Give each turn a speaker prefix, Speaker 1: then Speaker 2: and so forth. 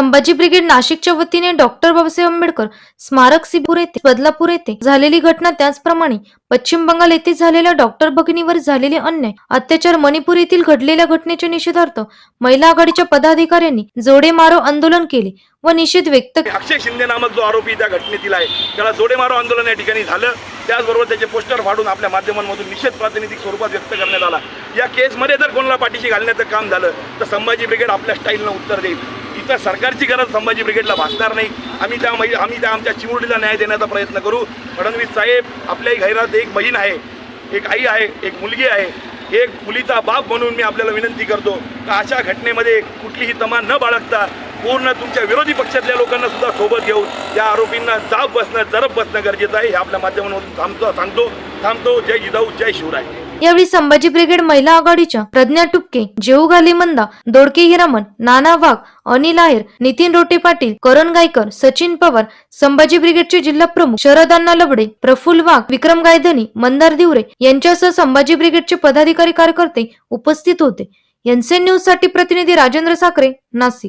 Speaker 1: Sambhaji brigade नाशिकच्या वतीने doctor Babasaheb Ambedkar स्मारक सिपूर येथे बदलापूर येथे झालेली घटना त्याचप्रमाणे पश्चिम बंगाल येथे झालेल्या डॉक्टर भगिनीवर झालेले अन्याय अत्याचार मणिपूर येथील घडलेल्या घटनेच्या निषेधार्थ महिला आघाडीच्या पदाधिकाऱ्यांनी जोडे मारो आंदोलन केले व निषेध व्यक्त
Speaker 2: अक्षय शिंदे नामक जो आरोपी त्या घटनेतील आहे त्याला जोडेमारो आंदोलन या ठिकाणी झालं. त्याचबरोबर त्याचे पोस्टर फाडून आपल्या माध्यमांमधून निषेध प्रातिनिधिक स्वरूपात व्यक्त करण्यात आला. या केसमध्ये जर कोणाला पाठीशी घालण्याचं काम झालं तर संभाजी ब्रिगेड आपल्या स्टाईलनं उत्तर देईल. इथं सरकारची गरज संभाजी ब्रिगेडला भासणार नाही. आम्ही त्या महि आम्ही त्या आमच्या चिमुरडीला न्याय देण्याचा प्रयत्न करू. फडणवीस साहेब आपल्याही घरात एक बहीण आहे एक आई आहे एक मुलगी आहे. एक मुलीचा बाप म्हणून मी आपल्याला विनंती करतो का अशा घटनेमध्ये कुठलीही तमा न बाळगता पूर्ण तुमच्या विरोधी पक्षातल्या लोकांना सुद्धा सोबत घेऊन या आरोपींना जाब बसणं जरब बसणं गरजेचं आहे. हे आपल्या माध्यमातून थांबतो सांगतो. थांबतो. जय जिजाऊ जय शिवराय.
Speaker 1: यावेळी संभाजी ब्रिगेड महिला आघाडीच्या प्रज्ञा टुपके जेऊ घाली मंदा दोडके हिरामन नाना वाघ अनिल आहेर नितीन रोटे पाटील करण गायकर सचिन पवार संभाजी ब्रिगेडचे जिल्हा प्रमुख शरद अण्णा लबडे प्रफुल्ल वाघ विक्रम गायधनी मंदार दिवरे यांच्यासह संभाजी ब्रिगेडचे पदाधिकारी कार्यकर्ते उपस्थित होते. एनसीएन न्यूजसाठी प्रतिनिधी राजेंद्र साखरे नाशिक.